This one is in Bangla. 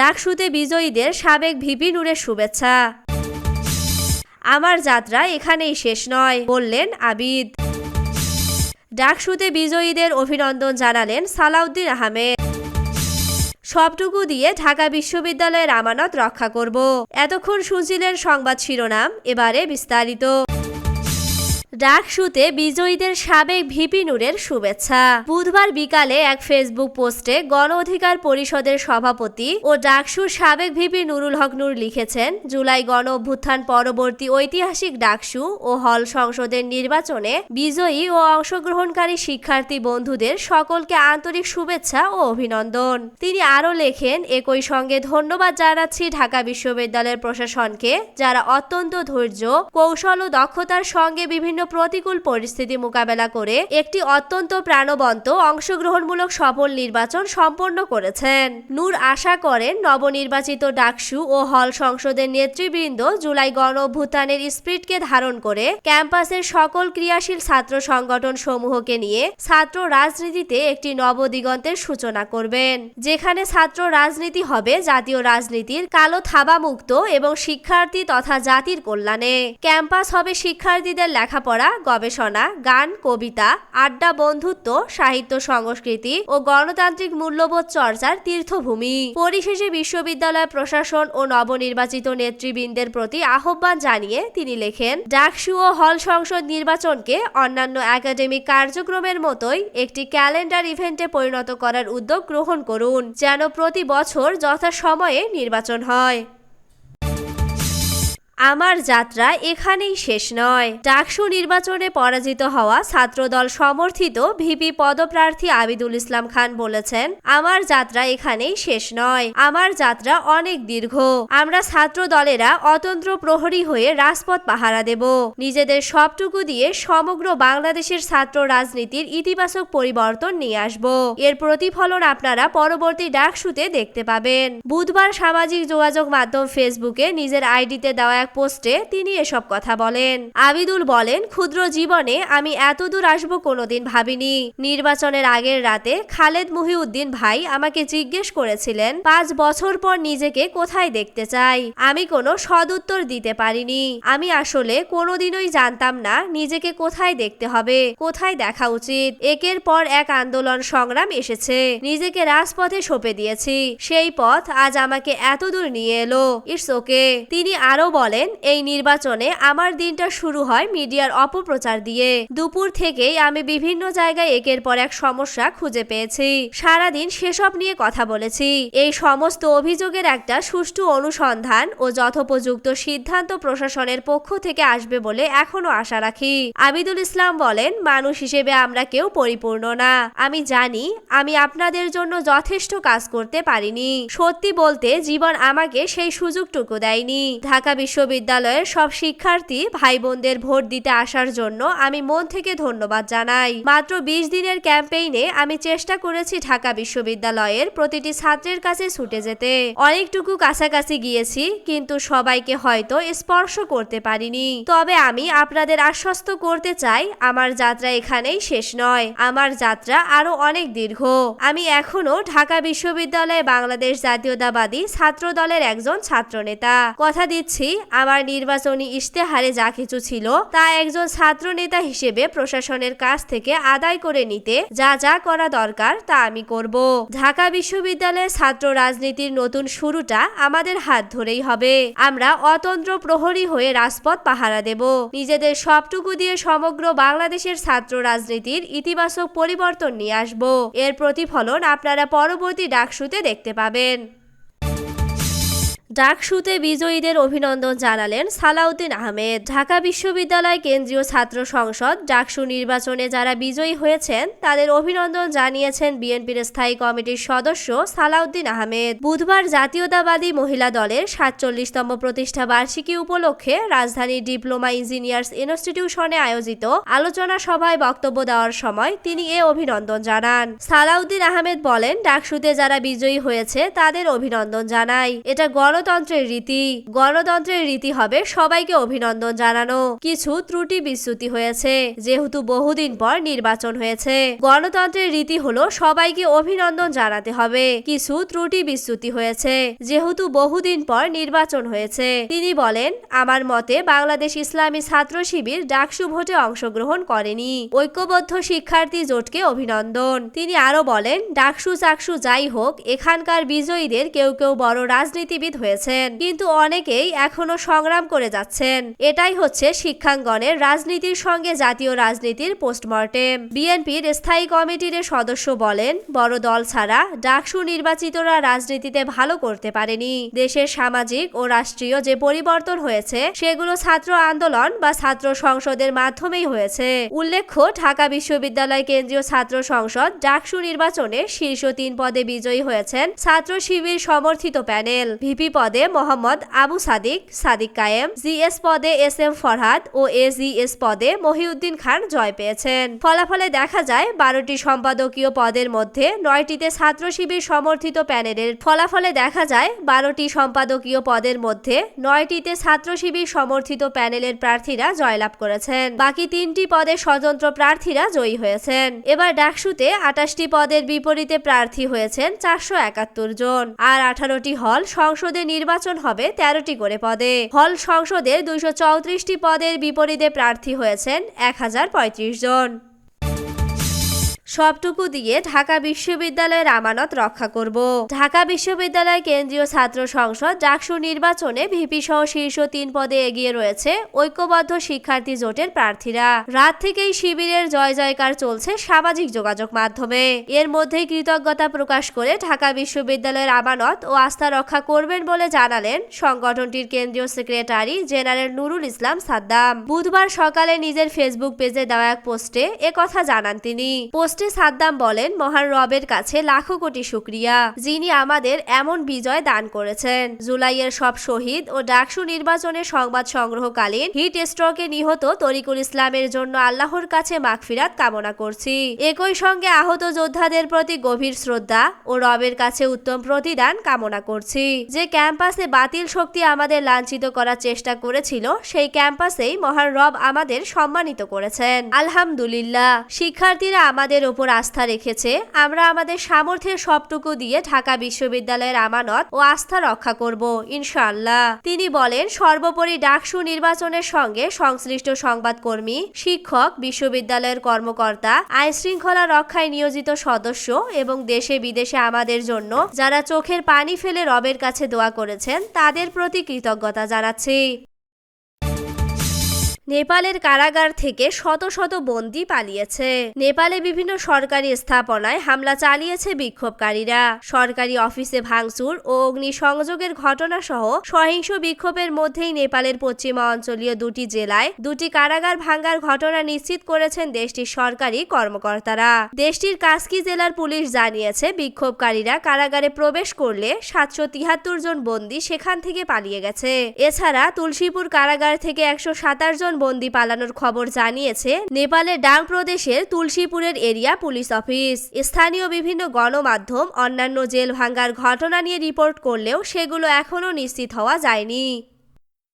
ডাকসুতে বিজয়ীদের সাবেক ভিপি নূরের শুভেচ্ছা। আমার যাত্রা এখানেই শেষ নয়, বললেন আবিদ। ডাকসুতে বিজয়ীদের অভিনন্দন জানালেন সালাউদ্দিন আহমেদ। সবটুকু দিয়ে ঢাকা বিশ্ববিদ্যালয়ের আমানত রক্ষা করব। এতক্ষণ শুনছিলেন সংবাদ শিরোনাম, এবারে বিস্তারিত। ডাকসুতে বিজয়ীদের সাবেক ভিপি নূরের শুভেচ্ছা। বুধবার বিকালে এক ফেসবুক পোস্টে গণ অধিকার পরিষদের সভাপতি ও ডাকসুর সাবেক ভিপি নুরুল হক নূর লিখেছেন, জুলাই গণ অভ্যুত্থান পরবর্তী ঐতিহাসিক ডাকসু ও হল সংসদের নির্বাচনে বিজয়ী ও অংশগ্রহণকারী শিক্ষার্থী বন্ধুদের সকলকে আন্তরিক শুভেচ্ছা ও অভিনন্দন। তিনি আরও লেখেন, একই সঙ্গে ধন্যবাদ জানাচ্ছি ঢাকা বিশ্ববিদ্যালয়ের প্রশাসনকে, যারা অত্যন্ত ধৈর্য, কৌশল ও দক্ষতার সঙ্গে বিভিন্ন প্রতিকূল পরিস্থিতি মোকাবেলা করে একটি অত্যন্ত প্রাণবন্ত, অংশগ্রহণমূলক সফল নির্বাচন সম্পন্ন করেছেন। নূর আশা করেন, নবনির্বাচিত ডাকসু ও হল সংসদের নেতৃবৃন্দ জুলাই গণ অভ্যুত্থানের স্পিরিটকে ধারণ করে ক্যাম্পাসের সকল ক্রিয়াশীল ছাত্র সংগঠন সমূহকে নিয়ে ছাত্র রাজনীতিতে একটি নবদিগন্তের সূচনা করবেন, যেখানে ছাত্র রাজনীতি হবে জাতীয় রাজনীতির কালো থাবা মুক্ত এবং শিক্ষার্থী তথা জাতির কল্যাণে। ক্যাম্পাস হবে শিক্ষার্থীদের লেখাপড়া গবেষণা, গান, কবিতা, আড্ডা, বন্ধুত্ব, সাহিত্য, সংস্কৃতি ও গণতান্ত্রিক মূল্যবোধ চর্চার তীর্থভূমি। পরিশেষে বিশ্ববিদ্যালয় প্রশাসন ও নবনির্বাচিত নেতৃবৃন্দের প্রতি আহ্বান জানিয়ে তিনি লেখেন, ডাকসু ও হল সংসদ নির্বাচনকে অন্যান্য একাডেমিক কার্যক্রমের মতোই একটি ক্যালেন্ডার ইভেন্টে পরিণত করার উদ্যোগ গ্রহণ করুন, যেন প্রতি বছর যথাসময়ে নির্বাচন হয়। আমার যাত্রা এখানেই শেষ নয়। ডাকসু নির্বাচনে পরাজিত হওয়া ছাত্রদল সমর্থিত ভিপি পদপ্রার্থী আবিদুল ইসলাম খান বলেছেন, আমার যাত্রা এখানেই শেষ নয়। আমার যাত্রা অনেক দীর্ঘ। আমরা ছাত্র দলেরা অতন্ত্র প্রহরী হয়ে রাজপথ পাহারা দেব। নিজেদের সবটুকু দিয়ে সমগ্র বাংলাদেশের ছাত্র রাজনীতির ইতিবাচক পরিবর্তন নিয়ে আসব। এর প্রতিফলন আপনারা পরবর্তী ডাকসুতে দেখতে পাবেন। বুধবার সামাজিক যোগাযোগ মাধ্যম ফেসবুকে নিজের আইডিতে দেওয়া এক পোস্টে তিনি এসব কথা বলেন। আবিদুল বলেন, ক্ষুদ্র জীবনে আমি এতদূর আসব কোনোদিন ভাবিনি। নির্বাচনের আগের রাতে খালেদ মুহিউদ্দিন ভাই আমাকে জিজ্ঞেস করেছিলেন, পাঁচ বছর পর নিজেকে কোথায় দেখতে চাই? আমি কোনো সদুত্তর দিতে পারিনি। আমি আসলে কোনোদিনই জানতাম না নিজেকে কোথায় দেখতে হবে, কোথায় দেখা উচিত। একের পর এক আন্দোলন সংগ্রাম এসেছে। নিজেকে রাজপথে সঁপে দিয়েছি। সেই পথ আজ আমাকে এতদূর নিয়ে এলো। It's okay. তিনি আরও বলেন এই নির্বাচনে আমার দিনটা শুরু হয় মিডিয়ার অপপ্রচার দিয়ে। দুপুর থেকেই আমি বিভিন্ন জায়গায় একের পর এক সমস্যা খুঁজে পেয়েছি। সারাদিন সেসব নিয়ে কথা বলেছি। এই সমস্ত অভিযোগের একটা সুষ্ঠু অনুসন্ধান ও যথোপযুক্ত সিদ্ধান্ত প্রশাসনের পক্ষ থেকে আসবে বলে এখনও আশা রাখি। আবিদুল ইসলাম বলেন, মানুষ হিসেবে আমরা কেউ পরিপূর্ণ না। আমি জানি, আমি আপনাদের জন্য যথেষ্ট কাজ করতে পারিনি। সত্যি বলতে, জীবন আমাকে সেই সুযোগটুকু দেয়নি। ঢাকা বিশ্ববিদ্যালয়ের সব শিক্ষার্থী ভাই বোনদের ভোট দিতে আসার জন্য আমি মন থেকে ধন্যবাদ জানাই। মাত্র বিশ দিনের ক্যাম্পেইনে আমি চেষ্টা করেছি ঢাকা বিশ্ববিদ্যালয়ের প্রতিটি ছাত্রের কাছে ছুটে যেতে। অনেকটুকু কাছাকাছি গিয়েছি, কিন্তু সবাইকে হয়তো স্পর্শ করতে পারিনি। তবে আমি আপনাদের আশ্বস্ত করতে চাই, আমার যাত্রা এখানেই শেষ নয়। আমার যাত্রা আরও অনেক দীর্ঘ। আমি এখনও ঢাকা বিশ্ববিদ্যালয়ে বাংলাদেশ জাতীয়তাবাদী ছাত্র দলের একজন ছাত্রনেতা। কথা দিচ্ছি আমার নির্বাচনী ইশতেহারে যা কিছু ছিল তা একজন ছাত্র নেতা হিসেবে প্রশাসনের কাছ থেকে আদায় করে নিতে যা যা করা দরকার তা আমি করব। ঢাকা বিশ্ববিদ্যালয়ের ছাত্র রাজনীতির নতুন শুরুটা আমাদের হাত ধরেই হবে। আমরা অতন্ত্র প্রহরী হয়ে রাজপথ পাহারা দেব। নিজেদের সবটুকু দিয়ে সমগ্র বাংলাদেশের ছাত্র রাজনীতির ইতিবাচক পরিবর্তন নিয়ে আসব। এর প্রতিফলন আপনারা পরবর্তী ডাকসুতে দেখতে পাবেন। ডাকসুতে বিজয়ীদের অভিনন্দন জানালেন সালাউদ্দিন আহমেদ। ঢাকা বিশ্ববিদ্যালয় কেন্দ্রীয় ছাত্র সংসদ ডাকসু নির্বাচনে যারা বিজয়ী হয়েছেন, তাদের অভিনন্দন জানিয়েছেন বিএনপির স্থায়ী কমিটির সদস্য সালাউদ্দিন আহমেদ। বুধবার জাতীয়তাবাদী মহিলা দলের সাতচল্লিশতম প্রতিষ্ঠা বার্ষিকী উপলক্ষে রাজধানীর ডিপ্লোমা ইঞ্জিনিয়ার্স ইনস্টিটিউশনে আয়োজিত আলোচনা সভায় বক্তব্য দেওয়ার সময় তিনি এ অভিনন্দন জানান। সালাউদ্দিন আহমেদ বলেন, ডাকসুতে যারা বিজয়ী হয়েছে, তাদের অভিনন্দন জানাই। এটা গণ গণতন্ত্রের রীতি গণতন্ত্রের রীতি হবে সবাইকে অভিনন্দন জানানো। কিছু ত্রুটি বিচ্যুতি হয়েছে, যেহেতু বহুদিন পর নির্বাচন হয়েছে। গণতন্ত্রের রীতি হলো সবাইকে অভিনন্দন জানাতে হবে। কিছু ত্রুটি বিচ্যুতি হয়েছে, যেহেতু বহুদিন পর নির্বাচন হয়েছে। তিনি বলেন, আমার মতে বাংলাদেশ ইসলামী ছাত্র শিবির ডাকসু ভোটে অংশগ্রহণ করেনি। ঐক্যবদ্ধ শিক্ষার্থী জোটকে অভিনন্দন। তিনি আরও বলেন, ডাকসু চাকসু যাই হোক, এখানকার বিজয়ীদের কেউ কেউ বড় রাজনীতিবিদ হয়েছেন কিন্তু অনেকেই এখনও সংগ্রাম করে যাচ্ছেন। এটাই হচ্ছে শিক্ষাঙ্গনের রাজনীতির সঙ্গে জাতীয় রাজনীতির পোস্টমর্টেম। বিএনপির স্থায়ী কমিটির সদস্য বলেন, বড় দল ছাড়া ডাকসু নির্বাচিতরা রাজনীতিতে ভালো করতে পারেনি। দেশের সামাজিক ও রাষ্ট্রীয় যে পরিবর্তন হয়েছে, সেগুলো ছাত্র আন্দোলন বা ছাত্র সংসদের মাধ্যমেই হয়েছে। উল্লেখ্য, ঢাকা বিশ্ববিদ্যালয় কেন্দ্রীয় ছাত্র সংসদ ডাকসু নির্বাচনে শীর্ষ তিন পদে বিজয়ী হয়েছেন ছাত্র শিবির সমর্থিত প্যানেল। ভিপি পদে মোহাম্মদ আবু সাদিক সাদিক কায়েম, জিএস পদে এস এম ফরহাদ ও এজিএস পদে মহিউদ্দিন খান জয় পেয়েছেন। ফলাফলে দেখা যায়, বারোটি সম্পাদকীয় পদের মধ্যে নয়টিতে ছাত্র শিবির সমর্থিত প্যানেলের। ফলাফলে দেখা যায়, বারোটি সম্পাদকীয় পদের মধ্যে নয়টিতে ছাত্র শিবির সমর্থিত প্যানেলের প্রার্থীরা জয়লাভ করেছেন। বাকি তিনটি পদে স্বতন্ত্র প্রার্থীরা জয়ী হয়েছেন। এবার ডাকসুতে আটাশটি পদের বিপরীতে প্রার্থী হয়েছেন চারশো একাত্তর জন। আর আঠারোটি হল সংসদে নির্বাচন হবে তেরোটি করে পদে। হল সংসদের দুইশো চৌত্রিশটি পদের বিপরীতে প্রার্থী হয়েছেন এক হাজার পঁয়ত্রিশ জন। সবটুকু দিয়ে ঢাকা বিশ্ববিদ্যালয়ের আমানত রক্ষা করব। ঢাকা বিশ্ববিদ্যালয় কেন্দ্রীয় ছাত্র সংসদ ডাকসু নির্বাচনে ভিপি সহ শীর্ষ তিন পদে এগিয়ে রয়েছে ঐক্যবদ্ধ শিক্ষার্থী জোটের প্রার্থীরা। রাত থেকেই শিবিরের জয় জয়কার চলছে সামাজিক যোগাযোগ মাধ্যমে। এর মধ্যেই কৃতজ্ঞতা প্রকাশ করে ঢাকা বিশ্ববিদ্যালয়ের আমানত ও আস্থা রক্ষা করবেন বলে জানালেন সংগঠনটির কেন্দ্রীয় সেক্রেটারি জেনারেল নুরুল ইসলাম সাদ্দাম। বুধবার সকালে নিজের ফেসবুক পেজে দেওয়া এক পোস্টে একথা জানান তিনি। পোস্টে সাদ্দাম বলেন, মহান রবের কাছে লাখো কোটি শুক্রিয়া। যিনি আমাদের এমন বিজয় দান করেছেন। জুলাইয়ের সব শহীদ ও ডাকসু নির্বাচনের সংবাদ সংগ্রহকালীন হিট স্ট্রোকে নিহত তরিকুল ইসলামের জন্য আল্লাহর কাছে মাগফিরাত কামনা করছি। একই সঙ্গে আহত যোদ্ধাদের প্রতি গভীর শ্রদ্ধা ও রবের কাছে উত্তম প্রতিদান কামনা করছি। যে ক্যাম্পাসে বাতিল শক্তি আমাদের লাঞ্ছিত করার চেষ্টা করেছিল, সেই ক্যাম্পাসেই মহান রব আমাদের সম্মানিত করেছেন। আলহামদুলিল্লাহ। শিক্ষার্থীরা আমাদের ওপর আস্থা রেখেছে, আমরা আমাদের সামর্থ্যের সবটুকু দিয়ে ঢাকা বিশ্ববিদ্যালয়ের আমানত ও আস্থা রক্ষা করব, ইনশাআল্লাহ। তিনি বলেন, সর্বোপরি ডাকসু নির্বাচনের সঙ্গে সংশ্লিষ্ট সংবাদকর্মী, শিক্ষক, বিশ্ববিদ্যালয়ের কর্মকর্তা আইন শৃঙ্খলা রক্ষায় নিয়োজিত সদস্য এবং দেশে বিদেশে আমাদের জন্য যারা চোখের পানি ফেলে রবের কাছে দোয়া করেছেন, তাদের প্রতি কৃতজ্ঞতা জানাচ্ছি। নেপালের কারাগার থেকে শত শত বন্দী পালিয়েছে। নেপালে বিভিন্ন সরকারি স্থাপনায় হামলা চালিয়েছে বিক্ষোভকারীরা। সরকারি অফিসে ভাঙচুর ও অগ্নিসংযোগের ঘটনা সহ সহিংস বিক্ষোভের মধ্যেই নেপালের পশ্চিমা অঞ্চলীয় দুটি জেলায় দুটি কারাগার ভাঙ্গার ঘটনা নিশ্চিত করেছেন দেশটির সরকারি কর্মকর্তারা। দেশটির কাস্কি জেলার পুলিশ জানিয়েছে, বিক্ষোভকারীরা কারাগারে প্রবেশ করলে সাতশো তিয়াত্তর জন বন্দী সেখান থেকে পালিয়ে গেছে। এছাড়া তুলসীপুর কারাগার থেকে একশো সাতাশ জন বন্দি পালানোর খবর জানিয়েছে নেপালের ডাং প্রদেশের তুলসীপুরের এরিয়া পুলিশ অফিস। স্থানীয় বিভিন্ন গণমাধ্যম, অন্যান্য জেল ভাঙ্গার ঘটনা নিয়ে রিপোর্ট করলেও সেগুলো এখনও নিশ্চিত হওয়া যায়নি।